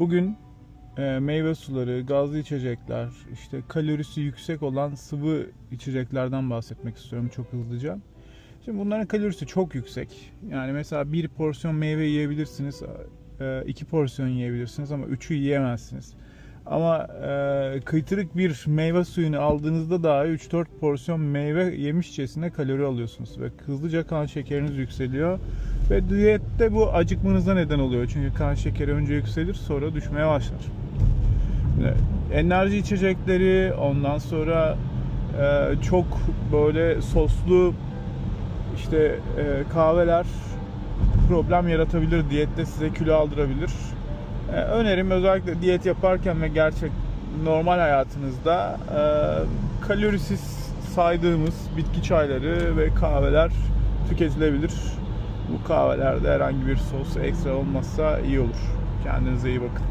Bugün e, meyve suları, gazlı içecekler, işte kalorisi yüksek olan sıvı içeceklerden bahsetmek istiyorum çok hızlıca. Şimdi bunların kalorisi çok yüksek. Yani mesela bir porsiyon meyve yiyebilirsiniz, e, iki porsiyon yiyebilirsiniz ama üçü yiyemezsiniz. Ama e, kıytırık bir meyve suyunu aldığınızda dahi 3-4 porsiyon meyve yemişçesine kalori alıyorsunuz ve hızlıca kan şekeriniz yükseliyor. Ve diyette bu acıkmanıza neden oluyor. Çünkü kan şekeri önce yükselir sonra düşmeye başlar. Şimdi Enerji içecekleri ondan sonra e, çok böyle soslu işte e, kahveler problem yaratabilir. Diyette size kilo aldırabilir. E, önerim özellikle diyet yaparken ve gerçek normal hayatınızda e, kalorisiz saydığımız bitki çayları ve kahveler tüketilebilir. Bu kahvelerde herhangi bir sos ekstra olmazsa iyi olur. Kendinize iyi bakın.